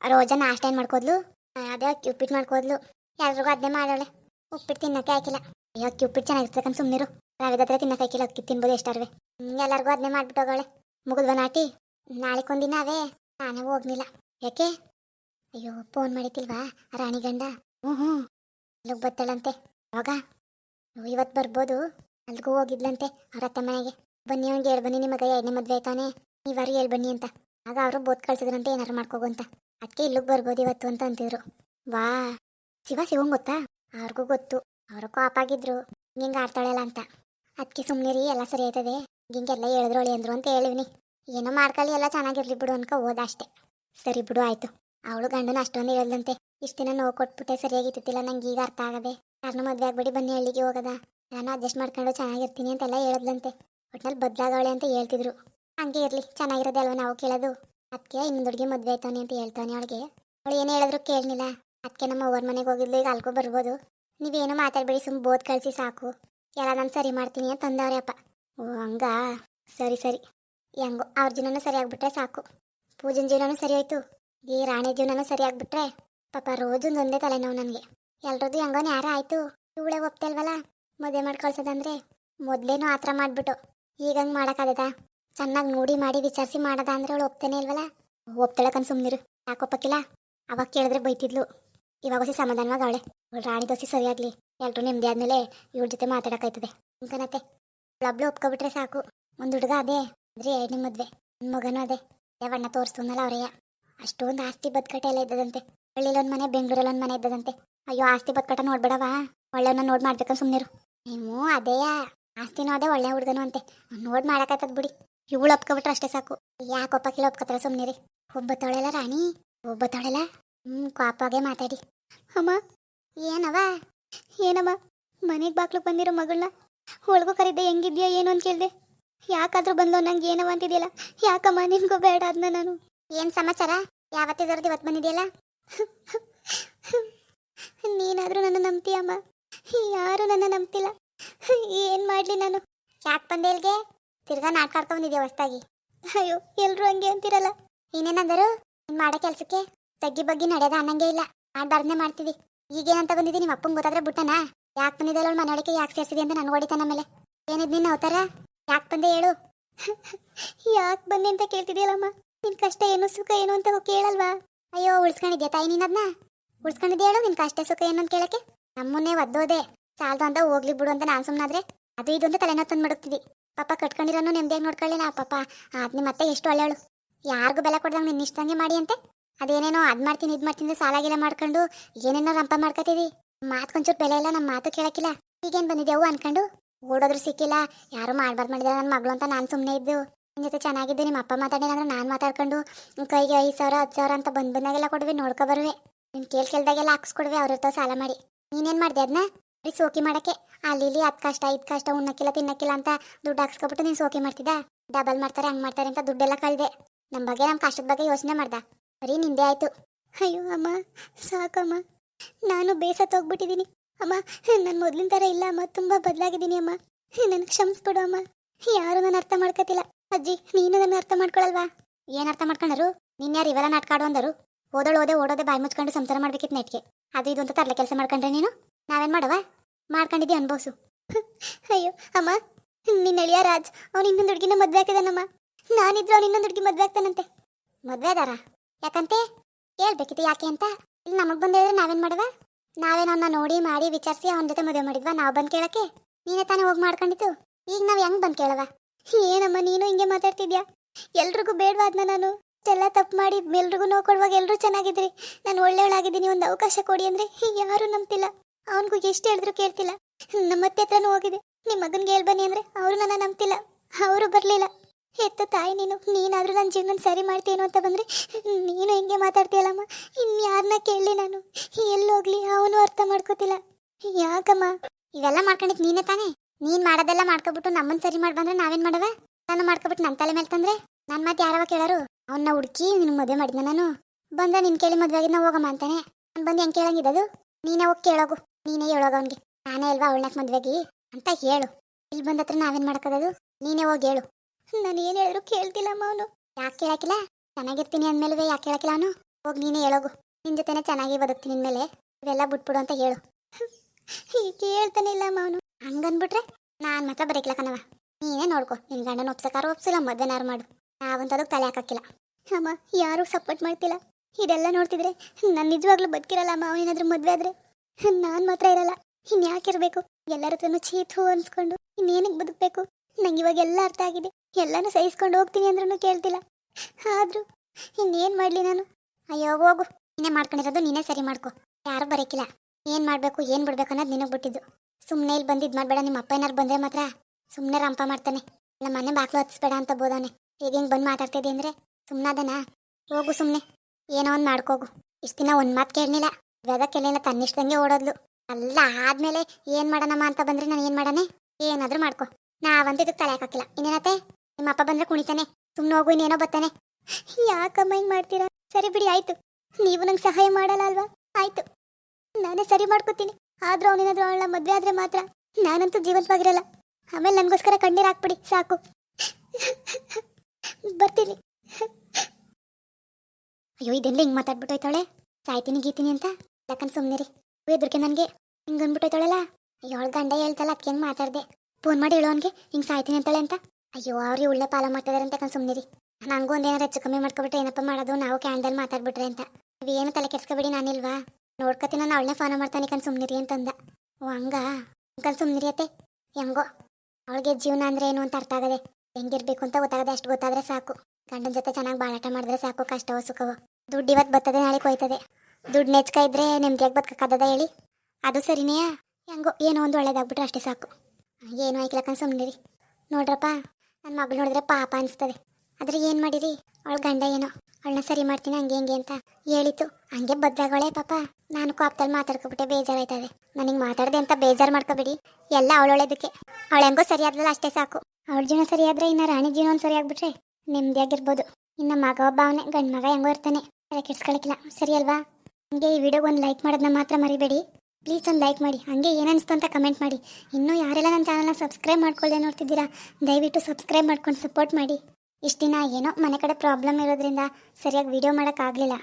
ರೋಜ ನಾಷ್ಟ ಏನು ಮಾಡ್ಕೋದ್ಲು? ಅದೇ ಅಕ್ಕಿ ಉಪ್ಪಿಟ್ಟು ಮಾಡ್ಕೋದ್ಲು. ಎಲ್ರಿಗೂ ಅದನ್ನೇ ಮಾಡೋಳೆ ಉಪ್ಪಿಟ್ಟು ತಿನ್ನಕ್ಕೆ ಹಾಕಿಲ್ಲ. ಅಯ್ಯೋ ಕ್ಯೂಪಿಟ್ ಉಪ್ಪಿಟ್ಟು ಚೆನ್ನಾಗಿರ್ತಕ್ಕಂತ ಸುಮ್ಮನಿರು ರವಿದ ಹತ್ರ ತಿನ್ನಕ್ಕೆ ಹಾಕಿಲ್ಲ. ಅಕ್ಕಿ ತಿನ್ಬೋದು ಎಷ್ಟಾರ್ವೆ ಎಲ್ಲರಿಗೂ ಅದನ್ನೇ ಮಾಡ್ಬಿಟ್ಟು ಹೋಗೋಳೆ ಮುಗಿದ್ವ ನಾಟಿ? ನಾಳೆಗೊಂದಿನ ಅವೇ ನಾನೇ ಹೋಗ್ಲಿಲ್ಲ. ಯಾಕೆ? ಅಯ್ಯೋ ಫೋನ್ ಮಾಡಿತಿಲ್ವಾ ರಾಣಿ ಗಂಡ? ಹ್ಞೂ ಹ್ಞೂ ಅಲ್ಲಿಗೆ ಬರ್ತಾಳಂತೆ ಅವಾಗ ಇವತ್ತು ಬರ್ಬೋದು. ಅಲ್ಲಿಗೂ ಹೋಗಿದ್ಲಂತೆ ಅವ್ರ ಅತ್ತೆ ಮನೆಗೆ. ಬನ್ನಿ, ಅವ್ನಿಗೆ ಹೇಳಿ ಬನ್ನಿ ನಿಮ್ಮ ಮಗ ಎರಡನೇ ಮದುವೆ ಆಯ್ತಾನೆ. ನೀವಾರು ಹೇಳಿ ಬನ್ನಿ ಅಂತ. ಆಗ ಅವರು ಬೋತ್ ಕಳ್ಸಿದ್ರಂತೆ ಏನಾರು ಮಾಡ್ಕೋಗು ಅಂತ. ಅದಕ್ಕೆ ಇಲ್ಲಿಗೆ ಬರ್ಬೋದು ಇವತ್ತು ಅಂತ ಅಂತಿದ್ರು. ವಾ, ಶಿವ ಶಿವಂಗ್ ಗೊತ್ತಾ? ಅವ್ರಿಗೂ ಗೊತ್ತು. ಅವರು ಕಾಪಾಗಿದ್ರು ಹಿಂಗೆ ಆಡ್ತಾಳೆಲ್ಲ ಅಂತ. ಅದಕ್ಕೆ ಸುಮ್ಮನೆ ರೀ, ಎಲ್ಲ ಸರಿ ಆಯ್ತದೆ. ಹಿಂಗೆಲ್ಲ ಹೇಳಿದ್ರೊಳಿ ಅಂದ್ರು ಅಂತ ಹೇಳಿವ್ನಿ. ಏನೋ ಮಾಡ್ಕೊಳ್ಳಿ, ಎಲ್ಲ ಚೆನ್ನಾಗಿರ್ಲಿ ಬಿಡು ಅನ್ಕ, ಹೋದ ಅಷ್ಟೇ. ಸರಿ ಬಿಡು, ಆಯ್ತು. ಅವಳು ಗಂಡನ ಅಷ್ಟೊಂದು ಹೇಳ್ದಂತೆ. ಇಷ್ಟು ದಿನ ನೋವು ಕೊಟ್ಬಿಟ್ಟೆ ಸರಿಯಾಗಿತ್ತಿಲ್ಲ ನಂಗೆ ಈಗ ಅರ್ಥ ಆಗದೆ. ಯಾರನ್ನೂ ಮದುವೆ ಆಗ್ಬಿಡಿ, ಬನ್ನಿ ಹಳ್ಳಿಗೆ ಹೋಗದ. ನಾನು ಅಡ್ಜಸ್ಟ್ ಮಾಡ್ಕೊಂಡು ಚೆನ್ನಾಗಿರ್ತೀನಿ ಅಂತೆಲ್ಲ ಹೇಳಿದ್ಲಂತೆ ಒಟ್ನಲ್ಲಿ ಬದಲಾಗವಳೆ ಅಂತ ಹೇಳ್ತಿದ್ರು. ಹಂಗೆ ಇರಲಿ, ಚೆನ್ನಾಗಿರೋದೆ ಅಲ್ವಾ ನಾವು ಕೇಳೋದು? ಅದಕ್ಕೆ ಇನ್ನೊಂದು ಹುಡುಗಿ ಮದುವೆ ಆಯ್ತಾನೆ ಅಂತ ಹೇಳ್ತಾನೆ ಅವಳಿಗೆ. ಅವಳು ಏನು ಹೇಳಿದ್ರು ಕೇಳಲಿಲ್ಲ ಅದಕ್ಕೆ ನಮ್ಮ ಅವ್ರ ಮನೆಗೆ ಹೋಗಿದ್ಲು, ಈಗ ಅಲ್ಕೋ ಬರ್ಬೋದು. ನೀವೇನು ಮಾತಾಡ್ಬೇಡಿ ಸುಮ್ಮ ಬೋದ್ ಕಳಿಸಿ ಸಾಕು. ಎಲ್ಲ ನಾನು ಸರಿ ಮಾಡ್ತೀನಿ ಅಂತ ಅಂದವ್ರೆ ಅಪ್ಪ. ಓ, ಹಂಗ? ಸರಿ ಸರಿ. ಹೆಂಗೋ, ಅವ್ರ ಜೀವನನೂ ಸರಿ ಸಾಕು. ಪೂಜನ ಜೀವನನೂ ಸರಿ ಆಯಿತು ಈ ರಾಣಿ ಜೀವನನೂ ಸರಿ ಆಗಿಬಿಟ್ರೆ ಪಾಪ ರೋಜೊಂದು ಒಂದೇ ತಲೆನೋವು ನನಗೆ. ಎಲ್ರದ್ದು ಹೆಂಗೋ ನ್ಯಾರ ಆಯಿತು. ಇವಳೆ ಒಪ್ತಲ್ವಲ್ಲ ಮದುವೆ ಮಾಡಿ ಕಳ್ಸೋದಂದ್ರೆ ಮೊದಲೇನೋ ಆ ಥರ ಮಾಡಿಬಿಟ್ಟು. ಈಗ ಹಂಗೆ ಮಾಡೋಕ್ಕಾಗದ ಚೆನ್ನಾಗಿ ನೋಡಿ ಮಾಡಿ ವಿಚಾರಿಸಿ ಮಾಡದ ಅಂದ್ರೆ ಅವಳು ಒಪ್ತಾನೆ ಇಲ್ವಲ್ಲ? ಒಪ್ತಾಳಕನ್ ಸುಮ್ಮನಿರು ಯಾಕೊಪ್ಪಕ್ಕಿಲ್ಲ ಅವಾಗ ಕೇಳಿದ್ರೆ ಬೈತಿದ್ಲು. ಇವಾಗ ಹೊಸ ಸಮಾಧಾನವಾಗಿ ಅವಳೆ. ಅವಳು ರಾಣಿ ದೋಸೆ ಸರಿಯಾಗ್ಲಿ. ಎಲ್ರು ನೆಮ್ಮದಿ ಆದ್ಮೇಲೆ ಇವ್ರ ಜೊತೆ ಮಾತಾಡೋಕ್ಕಾಯ್ತದೆ. ಅಂಕನತ್ತೆ ಒಬ್ಳು ಒಪ್ಕೊಬಿಟ್ರೆ ಸಾಕು. ಒಂದು ಹುಡುಗ ಅದೇ. ಅಂದ್ರೆ ನಿಮ್ಮ ಮದ್ವೆ. ನನ್ನ ಮಗನೂ ಅದೇ. ಯಾವಣ್ಣ ತೋರಿಸ್ತಂದಲ್ಲ ಅವರಯ್ಯ. ಅಷ್ಟೊಂದು ಆಸ್ತಿ ಬದ್ಕಟ ಎಲ್ಲ ಇದ್ದದಂತೆ. ಹಳ್ಳಿಲೊಂದು ಮನೆ, ಬೆಂಗಳೂರಲ್ಲೊಂದು ಮನೆ ಇದ್ದದಂತೆ. ಅಯ್ಯೋ, ಆಸ್ತಿ ಬದ್ಕಟ ನೋಡ್ಬೇಡವಾ? ಒಳ್ಳೆಯವನ್ನ ನೋಡಿ ಮಾಡ್ಬೇಕಂತ ಸುಮ್ಮನಿರು ನೀವು ಅದೇಯ? ಆಸ್ತಿನೂ ಅದೇ, ಒಳ್ಳೆ ಹುಡುಗನು ಅಂತೆ. ನೋಡಿ ಮಾಡಕ್ಕಾಗ್ತದ ಬಿಡಿ. ಇವಳು ಒಪ್ಕೊಬಿಟ್ರೆ ಅಷ್ಟೇ ಸಾಕು. ಯಾಕೆ ಒಪ್ಪಕ್ಕಿಲ್ಲ ಒಪ್ಕೊತಾರ ಸುಮ್ಮನಿರಿ ತೊಳೆಲ್ಲ ರಾಣಿ, ಒಬ್ಬ ತೊಳೆಲ್ಲ ಹ್ಞೂ ಕಾಪಾಗೆ ಮಾತಾಡಿ. ಅಮ್ಮ, ಏನವ? ಏನಮ್ಮ? ಮನೆಗೆ ಬಾಕ್ಲಿಗೆ ಬಂದಿರೋ ಮಗಳನ್ನ ಒಳಗೂ ಕರೀದೆ, ಹೆಂಗಿದ್ಯಾ, ಏನು ಅಂತ ಕೇಳಿದೆ. ಯಾಕಾದ್ರೂ ಬಂದ್ಲೋ ನಂಗೆ ಏನವ ಅಂತಿದೆಯಲ್ಲ? ಯಾಕಮ್ಮ, ನಿನ್ಗೂ ಬೇಡ ಅದನ್ನ ನಾನು. ಏನು ಸಮಾಚಾರ? ಯಾವತ್ತಿದ್ದವ್ರದ್ದು ಇವತ್ತು ಬಂದಿದೆಯಲ್ಲ? ನೀನಾದರೂ ನನ್ನ ನಂಬ್ತೀಯಮ್ಮ ಯಾರು ನನ್ನ ನಂಬ್ತಿಲ್ಲ. ಏನು ಮಾಡಲಿ ನಾನು? ಯಾಕೆ ಬಂದೆ ಇಲ್ಗೆ ತಿರ್ಗಾ ನಾಟಕ ಹೊಸ್ತಾಗಿ ಅಯ್ಯೋ, ಎಲ್ರು ಹಂಗೆ ಅಂತಿರಲ್ಲ. ಇನ್ನೇನಂದರು? ನಿನ್ ಮಾಡೋ ಕೆಲ್ಸಕ್ಕೆ? ತಗ್ಗಿ ಬಗ್ಗಿ ನಡೆಯದ ಅನ್ನಂಗೆ ಇಲ್ಲ. ಮಾಡ್ಬಾರ್ದನ್ನೇ ಮಾಡ್ತೀವಿ ಈಗೇನಂತ ಬಂದಿದ್ದಿ ನಿಮ್ಮ ಅಪ್ಪಂಗೆ ಗೊತ್ತಾದ್ರೆ ಬಿಟ್ಟನಾ? ಯಾಕೆ ಬಂದಿದ್ದಲ್ಲ ಅವಳು ಮನೆಯೊಳಗೆ ಯಾಕೆ ಸೇರ್ಸಿದೆ ಅಂತ ನನಗೆ ಹೊಡಿತಾನ ಮೇಲೆ ಏನಿದ್ ನಿನ್ನ ಅವತಾರ? ಯಾಕೆ ಬಂದೆ ಹೇಳು. ಯಾಕೆ ಬಂದೆ ಅಂತ ಕೇಳ್ತಿದ್ಯಲ್ಲಮ್ಮ? ನಿನ್ ಕಷ್ಟ ಏನು, ಸುಖ ಏನು ಅಂತ ಕೇಳಲ್ವಾ? ಅಯ್ಯೋ, ಉಳ್ಸ್ಕೊಂಡಿದ್ಯ ತಾಯಿ ನೀನು ಅದನ್ನ ಉಳ್ಸ್ಕೊಂಡಿದ್ಯಾ ಹೇಳು, ನಿನ್ ಕಷ್ಟ, ಸುಖ ಏನು ಅಂತ ಕೇಳಕ್ಕೆ? ನಮ್ಮನ್ನೇ ಒದ್ದೋದೆ. ಸಾಲದು ಅಂತ ಹೋಗ್ಲಿ ಬಿಡು ಅಂತ ನಾನು ಸುಮ್ಮನಾದ್ರೆ ಅದು ಇದು ಅಂತ ತಲೆನೋ ತಂದು ಮಡಗ್ತಿದ್ದಿ ಪಾಪ ಕಟ್ಕೊಂಡಿರೋನು ನೆಮ್ಮದಿಯಾಗಿ ನೋಡ್ಕೊಳ್ಳಿ ನಾ ಪಾಪ. ಅದ್ ನಿಮ್ಮ ಮತ್ತೆ ಎಷ್ಟು ಒಳ್ಳೆಯವಳು ಯಾರಿಗೂ ಬೆಲೆ ಕೊಡ್ದಂಗೆ ನಿನ್ನ ಇಷ್ಟಂಗೆ ಮಾಡಿ ಅಂತೆ. ಅದೇನೇನೋ ಅದು ಮಾಡ್ತೀನಿ ಇದು ಮಾಡ್ತೀನಿ ಸಾಲಾಗಿಲ್ಲ ಮಾಡ್ಕೊಂಡು ಏನೇನೋ ರಂಪ ಮಾಡ್ಕೊತೀವಿ. ಮಾತು ಕೊಂಚೂರು ಬೆಲೆ ಇಲ್ಲ ನಮ್ಮ ಮಾತು ಕೇಳಕ್ಕಿಲ್ಲ. ಈಗೇನು ಬಂದಿದ್ದೆವು ಅನ್ಕೊಂಡು? ಓಡೋದ್ರು ಸಿಕ್ಕಿಲ್ಲ. ಯಾರು ಮಾಡ್ಬಾರ್ದು ಮಾಡಿದ ನನ್ನ ಮಗಳು ಅಂತ ನಾನು ಸುಮ್ಮನೆ ಇದ್ದು. ನಿನ್ನ ಜೊತೆ ಚೆನ್ನಾಗಿದ್ದು ನಿಮ್ಮ ಅಪ್ಪ ಮಾತಾಡಿಲ್ಲ ಅಂದ್ರೆ ನಾನು ಮಾತಾಡ್ಕೊಂಡು ಕೈಗೆ ಐದು ಸಾವಿರ, ಹತ್ತು ಸಾವಿರ ಅಂತ ಬಂದ ಬಂದಾಗೆಲ್ಲ ಕೊಡುವೆ, ನೋಡ್ಕೊ ಬರುವೆ. ನಿನ್ ಕೇಳ್ ಕೇಳ್ದಾಗೆಲ್ಲ ಹಾಕ್ಸ್ಕೊಡುವೆ, ಅವ್ರ ಹತ್ರ ಸಾಲ ಮಾಡಿ. ನೀನೇನು ಮಾಡಿದೆ ಅದನ್ನ ಬರೀ ಸೋಕಿ ಮಾಡಕ್ಕೆ. ಅಲ್ಲಿ ಇಲ್ಲಿ ಹತ್ತು ಕಷ್ಟ, ಇದ್ ಕಷ್ಟ, ಉಣ್ಣಕ್ಕಿಲ್ಲ, ತಿನ್ನಕ್ಕಿಲ್ಲ ಅಂತ ದುಡ್ಡು ಹಾಕ್ಸ್ಕೊಬಿಟ್ಟು ನೀನು ಸೋಕಿ ಮಾಡ್ತಿದ್ದ? ಡಬಲ್ ಮಾಡ್ತಾರೆ, ಹಂಗೆ ಮಾಡ್ತಾರೆ ಅಂತ ದುಡ್ಡೆಲ್ಲ ಕಳೆದೆ. ನಮ್ಮ ಬಗ್ಗೆ ನಮ್ಮ ಕಷ್ಟದ ಬಗ್ಗೆ ಯೋಚನೆ ಮಾಡ್ದೆ. ಬರೀ ನಿಂದೆ ಆಯಿತು. ಅಯ್ಯೋ ಅಮ್ಮ, ಸಾಕಮ್ಮ. ನಾನು ಬೇಸತ್ತು ಹೋಗ್ಬಿಟ್ಟಿದೀನಿ. ಅಮ್ಮ ನನ್ನ ಮೊದಲಿನ ಥರ ಇಲ್ಲ ಅಮ್ಮ, ತುಂಬ ಬದಲಾಗಿದ್ದೀನಿ ಅಮ್ಮ. ನನಗೆ ಕ್ಷಮಿಸ್ಬಿಡು ಅಮ್ಮ. ಯಾರು ನಾನು ಅರ್ಥ ಮಾಡ್ಕೋತಿಲ್ಲ. ಅಜ್ಜಿ, ನೀನು ನನ್ನ ಅರ್ಥ ಮಾಡ್ಕೊಳಲ್ವಾ? ಏನು ಅರ್ಥ ಮಾಡ್ಕೊಂಡರು? ನಿನ್ನ ಯಾರು ಇವೆಲ್ಲ ನಾಟಕ ಆಡು ಅಂದರು ಓದೋಳು ಓದೆ ಓಡೋದೆ ಬಾಯಿ ಮುಚ್ಕೊಂಡು ಸಂಸಾರ ಮಾಡ್ಬೇಕಿತ್ತು ನೆಟ್ಗೆ. ಅದು ಇದು ಅಂತ ತರಲೆ ಕೆಲಸ ಮಾಡ್ಕೊಂಡ್ರೆ ನೀನು? ನಾವೇನ್ ಮಾಡವ? ಮಾಡ್ಕೊಂಡಿದ್ದೆ ಅನ್ಬೋಸು ಅಯ್ಯೋ, ಅಮ್ಮ, ನಿನ್ನ ಎಳಿಯ ರಾಜ್, ಅವ್ನು ಇನ್ನೊಂದು ಹುಡುಗಿನ ಮದುವೆ ಆಗ್ತದನಮ್ಮ. ನಾನಿದ್ರು ಅವ್ನು ಇನ್ನೊಂದು ಹುಡುಗಿ ಮದುವೆ ಆಗ್ತಾನಂತೆ. ಮದುವೆ ಅದಾರ? ಯಾಕಂತೆ? ಹೇಳ್ಬೇಕಿತ್ತು ಯಾಕೆ ಅಂತ. ಇಲ್ಲಿ ನಮಗೆ ಬಂದ ಹೇಳಿದ್ರೆ ನಾವೇನ್ ಮಾಡುವ? ನಾವೇನ ಅವನ್ನ ನೋಡಿ ಮಾಡಿ ವಿಚಾರಿಸಿ ಅವನ ಜೊತೆ ಮದುವೆ ಮಾಡಿದ್ವಾ? ನಾವು ಬಂದ್ ಕೇಳಕ್ಕೆ? ನೀನೇ ತಾನೇ ಹೋಗಿ ಮಾಡ್ಕೊಂಡಿದ್ದು? ಈಗ ನಾವು ಹೆಂಗ್ ಬಂದ್ ಕೇಳವ ಏನಮ್ಮ, ನೀನು ಹಿಂಗೆ ಮಾತಾಡ್ತಿದ್ಯಾ? ಎಲ್ರಿಗೂ ಬೇಡವಾದ್ನ ನಾನು? ಎಲ್ಲ ತಪ್ಪು ಮಾಡಿ ಎಲ್ರಿಗೂ ನೋವು ಕೊಡುವಾಗ ಎಲ್ಲರೂ ಚೆನ್ನಾಗಿದ್ರಿ ನಾನು ಒಳ್ಳೆಯವಳಾಗಿದ್ದೀನಿ, ಒಂದು ಅವಕಾಶ ಕೊಡಿ ಅಂದ್ರೆ ಯಾರು ನಂಬ್ತಿಲ್ಲ. ಅವನಿಗೂ ಎಷ್ಟು ಹೇಳಿದ್ರು ಕೇಳ್ತಿಲ್ಲ. ನಮ್ಮತ್ತೆ ಹತ್ರನೂ ಹೋಗಿದೆ. ನಿಮ್ಮ ಮಗನ್ಗೆ ಹೇಳ್ ಬನ್ನಿ ಅಂದ್ರೆ ಅವರು ನನ್ನ ನಂಬ್ತಿಲ್ಲ. ಅವರು ಬರ್ಲಿಲ್ಲ. ಹೆತ್ತ ತಾಯಿ ನೀನು, ನೀನಾದ್ರೂ ನನ್ನ ಜೀವನ ಸರಿ ಮಾಡ್ತೀನೋ ಅಂತ ಬಂದ್ರೆ, ನೀನು ಹೆಂಗೆ ಮಾತಾಡ್ತೀಯಲ್ಲಮ್ಮ? ಇನ್ಯಾರನ್ನ ಕೇಳಲಿ ನಾನು? ಎಲ್ಲೋಗ್ಲಿ ಅವನು ಅರ್ಥ ಮಾಡ್ಕೋತಿಲ್ಲ. ಯಾಕಮ್ಮ? ಇವೆಲ್ಲ ಮಾಡ್ಕೊಂಡಿದ್ ನೀನೇ ತಾನೇ? ನೀನ್ ಮಾಡೋದೆಲ್ಲ ಮಾಡ್ಕೊಬಿಟ್ಟು ನಮ್ಮನ್ ಸರಿ ಮಾಡಿ ಬಂದ್ರೆ ನಾವೇನ್ ಮಾಡವ? ನಾನು ಮಾಡ್ಕೊಬಿಟ್ಟು ನನ್ನ ತಲೆ ಮೇಲೆ ತಂದ್ರೆ? ನನ್ನ ಮಾತು ಯಾರವ ಕೇಳಾರು? ಅವನ್ನ ಹುಡುಕಿ ನಿನ್ ಮದುವೆ ಮಾಡಿದ್ನ ನಾನು? ಬಂದ, ನಿನ್ ಕೇಳಿ ಮದುವೆ ಆಗಿದ್ನ ಹೋಗಮ್ಮ ಅಂತಾನೆ. ನಾನು ಬಂದು ಹೆಂಗ್ ಕೇಳಂಗಿದ್ದದು ನೀನೇ ಹೋಗಿ ಕೇಳೋಗು. ನೀನೇ ಹೇಳೋಗ ಅವ್ನಿಗೆ. ನಾನೇ ಅಲ್ವಾ ಅವಳನ್ನ ಮದ್ವೆಗಿ? ಅಂತ ಹೇಳು. ಇಲ್ಲಿ ಬಂದ ಹತ್ರ ನಾವೇನ್ ಮಾಡ್ಕೋದದು ನೀನೇ ಹೋಗಿ ಹೇಳು. ನಾನು ಏನ್ ಹೇಳಿದ್ರು ಕೇಳ್ತಿಲ್ಲಮ್ಮ ಅವನು. ಯಾಕೆ ಕೇಳಕ್ಕಿಲ್ಲ ಚೆನ್ನಾಗಿರ್ತೀನಿ ಅಂದ್ಮೇಲೆ ಯಾಕೆ ಕೇಳಕ್ಕಿಲ್ಲ ಅವನು? ಹೋಗಿ ನೀನೇ ಹೇಳೋಗು. ನಿನ್ನ ಜೊತೆನೇ ಚೆನ್ನಾಗಿ ಬದುಕ್ತೀನಿ ಮೇಲೆ ಇವೆಲ್ಲ ಬಿಟ್ಬಿಡು ಅಂತ ಹೇಳು. ಕೇಳ್ತಾನೆ ಹೇಳ್ತಾನೆ ಇಲ್ಲ ಅಮ್ಮ ಅವನು. ಹಂಗನ್ಬಿಟ್ರೆ ನಾನು ಮಾತ್ರ ಬರೀಕಿಲ್ಲ ಕಣವ ನೀನೇ ನೋಡ್ಕೊ. ನಿನ್ನ ಗಂಡನ ಒಪ್ಸಕಾರ ಒಪ್ಸಿಲ್ಲ, ಮದ್ವೆನಾರು ಮಾಡು. ನಾವಂತ ಅದಕ್ಕೆ ತಲೆ ಹಾಕಕ್ಕಿಲ್ಲ. ಅಮ್ಮ, ಯಾರು ಸಪೋರ್ಟ್ ಮಾಡ್ತಿಲ್ಲ? ಇದೆಲ್ಲ ನೋಡ್ತಿದ್ರೆ ನಾನು ನಿಜವಾಗ್ಲೂ ಬದುಕಿರಲ್ಲ ಅಮ್ಮ ಅವನೇನಾದ್ರೂ ಮದ್ವೆ ಆದ್ರೆ? ನಾನು ಮಾತ್ರ ಇರಲ್ಲ. ಇನ್ಯಾಕಿರ್ಬೇಕು ಎಲ್ಲರ ಹತ್ರನೂ ಚೀತು ಅನ್ಸ್ಕೊಂಡು ಇನ್ನೇನಕ್ಕೆ ಬದುಕಬೇಕು? ನಂಗೆ ಇವಾಗ ಎಲ್ಲ ಅರ್ಥ ಆಗಿದೆ. ಎಲ್ಲನೂ ಸಹಿಸ್ಕೊಂಡು ಹೋಗ್ತೀನಿ ಅಂದ್ರೂ ಕೇಳ್ತಿಲ್ಲ. ಆದ್ರೂ ಇನ್ನೇನು ಮಾಡಲಿ ನಾನು? ಅಯ್ಯೋ, ಹೋಗು. ನೀನೇ ಮಾಡ್ಕೊಂಡಿರೋದು ನೀನೇ ಸರಿ ಮಾಡ್ಕೊ. ಯಾರು ಬರೋಕ್ಕಿಲ್ಲ ಏನು ಮಾಡಬೇಕು, ಏನು ಬಿಡ್ಬೇಕು ಅನ್ನೋದು ನಿನಗೆ ಬಿಟ್ಟಿದ್ದು. ಸುಮ್ಮನೆ ಇಲ್ಲಿ ಬಂದಿದ್ದು ಮಾಡಬೇಡ ನಿಮ್ಮ ಅಪ್ಪ ಏನಾರು ಬಂದರೆ ಮಾತ್ರ ಸುಮ್ಮನೆ ರಂಪ ಮಾಡ್ತಾನೆ. ನಮ್ಮ ಮನೆ ಬಾಕ್ಲು ಹತ್ಸ್ಬೇಡ ಅಂತ ಬೋದಾನೆ ಈಗ ಹಿಂಗೆ ಬಂದು ಮಾತಾಡ್ತಿದ್ದೆ ಅಂದರೆ ಸುಮ್ಮನಾದನಾ ಹೋಗು ಸುಮ್ಮನೆ ಏನೋ ಒಂದು ಮಾಡ್ಕೋಗು. ಇಷ್ಟು ದಿನ ಒಂದು ಮಾತು ಕೇಳಲಿಲ್ಲ ವೇದಕ್ಕೆಲ್ಲ ತನ್ನಿಷ್ಟಂಗೆ ಓಡೋದ್ಲು. ಅಲ್ಲ ಆದ್ಮೇಲೆ ಏನು ಮಾಡೋಣಮ್ಮ ಅಂತ ಬಂದ್ರೆ ನಾನು ಏನು ಮಾಡಾನೆ ಏನಾದರೂ ಮಾಡ್ಕೊ. ನಾವಂತೂ ಇದಕ್ಕೆ ತಲೆ ಹಾಕಿಲ್ಲ ಇನ್ನೇನತ್ತೆ? ನಿಮ್ಮ ಅಪ್ಪ ಬಂದ್ರೆ ಕುಣಿತಾನೆ. ಸುಮ್ಮನೆ ಹೋಗು, ಇನ್ನೇನೋ ಬರ್ತಾನೆ. ಯಾಕಮ್ಮ ಹಿಂಗ್ ಮಾಡ್ತೀರಾ? ಸರಿ ಬಿಡಿ, ಆಯ್ತು. ನೀವು ನಂಗೆ ಸಹಾಯ ಮಾಡಲ್ಲ ಅಲ್ವಾ? ಆಯ್ತು. ನಾನೇ ಸರಿ ಮಾಡ್ಕೋತೀನಿ. ಆದ್ರೂ ಅವನೇನಾದ್ರೂ ಅವಳ ಮದ್ವೆ ಆದ್ರೆ ಮಾತ್ರ ನಾನಂತೂ ಜೀವಂತವಾಗಿರಲ್ಲ. ಆಮೇಲೆ ನನಗೋಸ್ಕರ ಕಣ್ಣೀರು ಹಾಕ್ಬಿಡಿ, ಸಾಕು. ಬರ್ತೀನಿ. ಅಯ್ಯೋ, ಇದೆಲ್ಲ ಹಿಂಗೆ ಮಾತಾಡ್ಬಿಟ್ಟೋಯ್ತಾಳೆ ಸಾಯ್ತೀನಿ, ಗೀತೀನಿ ಅಂತ? ಯಾಕಂದ್ರೆ ರೀ ಎದುರ್ಕೆ ನನಗೆ? ಹಿಂಗೆ ಅಂದ್ಬಿಟ್ಟೋಯ್ತಾಳಲ್ಲ? ಅವಳ ಗಂಡ ಹೇಳ್ತಲ್ಲ ಅದಕ್ಕೆ ಹೆಂಗೆ ಮಾತಾಡ್ದೆ? ಫೋನ್ ಮಾಡಿ ಹೇಳೋನ್ಗೆ ಹಿಂಗೆ ಸಾಯ್ತೀನಿ ಅಂತಾಳೆ ಅಂತ. ಅಯ್ಯೋ, ಅವ್ರಿ ಒಳ್ಳೆ ಪಾಲ ಮಾಡ್ತಿದಾರೆ ಅಂತ ಯಾಕಂದ್ರೆ ರೀ ನಂಗೂ ಒಂದು ಏನಾರು ಹೆಚ್ಚು ಕಮ್ಮಿ ಮಾಡ್ಕೊಬಿಟ್ರೆ ಏನಪ್ಪ ಮಾಡೋದು? ನಾವು ಕ್ಯಾಂಡಲ್ ಮಾತಾಡ್ಬಿಟ್ರೆ ಅಂತ. ಏನು ತಲೆ ಕೆಡ್ಸ್ಕೊಬೇಡಿ ನಾನಿಲ್ವಾ? ನೋಡ್ಕತ್ತೀನಿ ನಾನು ಅವಳನ್ನೇ ಫೋನ್ ಮಾಡ್ತಾನೆ ಕಣ್ ಸುಮ್ನಿರಿ ಅಂತಂದ. ಓ, ಹಂಗ? ಅಂಕಲ್ ಸುಮ್ನಿರಿ ಅತ್ತೆ. ಹೆಂಗೋ? ಅವಳಿಗೆ ಜೀವನ ಅಂದ್ರೆ ಏನು ಅಂತ ಅರ್ಥ ಆಗದೆ. ಹೆಂಗಿರ್ಬೇಕು ಅಂತ ಗೊತ್ತಾಗದೆ ಅಷ್ಟು ಗೊತ್ತಾದ್ರೆ ಸಾಕು. ಗಂಡನ ಜೊತೆ ಚೆನ್ನಾಗಿ ಬಾಳಾಟ ಮಾಡಿದ್ರೆ ಸಾಕು, ಕಷ್ಟವೋ ಸುಖವೋ. ದುಡ್ಡು ಇವತ್ತು ಬರ್ತದೆ ನಾಳೆ ಕೊಯ್ತದೆ. ದುಡ್ಡು ನೆಚ್ಕ ಇದ್ರೆ ನೆಮ್ಮದಿಯಾಗಿ ಬದುಕಕ್ಕಾಗದ ಹೇಳಿ? ಅದು ಸರಿನೇ? ಹೆಂಗೋ ಏನೋ ಒಂದು ಒಳ್ಳೇದಾಗ್ಬಿಟ್ರೆ ಅಷ್ಟೇ ಸಾಕು. ಏನು ಆಯ್ಕಿಲ್ಲ ಸುಮ್ಮನಿರಿ ನೋಡ್ರಪ್ಪ ನನ್ನ ಮಗಳು ನೋಡಿದ್ರೆ ಪಾಪ ಅನಿಸ್ತದೆ. ಆದರೆ ಏನು ಮಾಡಿರಿ? ಅವಳ ಗಂಡ ಏನೋ. ಅವಳನ್ನ ಸರಿ ಮಾಡ್ತೀನಿ, ಹಂಗೆ ಹಿಂಗೆ ಅಂತ ಹೇಳಿತು ಹಂಗೆ ಬದ್ದಾಗೋಳೆ ಪಾಪ. ನಾನು ಕಾಪ್ದಲ್ಲಿ ಮಾತಾಡ್ಕೊಬಿಟ್ಟೆ, ಬೇಜಾರಾಯ್ತದೆ. ನನಗೆ ಮಾತಾಡ್ದೆ ಅಂತ ಬೇಜಾರು ಮಾಡ್ಕೋಬೇಡಿ. ಎಲ್ಲ ಅವಳೊಳೇದಕ್ಕೆ ಅವಳು ಹೆಂಗೋ ಸರಿ ಆದ್ಲಲ್ಲ ಅಷ್ಟೇ ಸಾಕು. ಅವಳ ಜೀವನ ಸರಿಯಾದ್ರೆ ಇನ್ನು ರಾಣಿ ಜೀವನ ಒಂದು ಸರಿ ಆಗ್ಬಿಟ್ರೆ ನೆಮ್ಮದಿಯಾಗಿರ್ಬೋದು ಇನ್ನು ಮಗ ಒಬ್ಬ ಅವನೇ, ಗಂಡು ಮಗ ಹೆಂಗೋ ಇರ್ತಾನೆ. ಕೆಡ್ಸ್ಕೊಳಕ್ಕಿಲ್ಲ ಸರಿ ಅಲ್ವಾ? ಹಂಗೆ ಈ ವಿಡಿಯೋಗೆ ಒಂದು ಲೈಕ್ ಮಾಡೋದನ್ನ ಮಾತ್ರ ಮರಿಬೇಡಿ. ಪ್ಲೀಸ್ ಒಂದು ಲೈಕ್ ಮಾಡಿ. ಹಂಗೆ ಏನನ್ನಿಸ್ತು ಅಂತ ಕಮೆಂಟ್ ಮಾಡಿ. ಇನ್ನೂ ಯಾರೆಲ್ಲ ನನ್ನ ಚಾನಲ್ನ ಸಬ್ಸ್ಕ್ರೈಬ್ ಮಾಡ್ಕೊಳ್ಳದೆ ನೋಡ್ತಿದ್ದೀರಾ, ದಯವಿಟ್ಟು ಸಬ್ಸ್ಕ್ರೈಬ್ ಮಾಡ್ಕೊಂಡು ಸಪೋರ್ಟ್ ಮಾಡಿ. ಇಷ್ಟು ದಿನ ಏನೋ ಮನೆ ಕಡೆ ಪ್ರಾಬ್ಲಮ್ ಇರೋದ್ರಿಂದ ಸರಿಯಾಗಿ ವಿಡಿಯೋ ಮಾಡೋಕ್ಕಾಗಲಿಲ್ಲ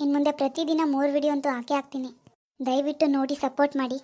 ಇನ್ನು ಮುಂದೆ ಪ್ರತಿದಿನ ಮೂರು ವಿಡಿಯೋ ಅಂತೂ ಹಾಕೇ ಹಾಕ್ತೀನಿ. ದಯವಿಟ್ಟು ನೋಡಿ ಸಪೋರ್ಟ್ ಮಾಡಿ.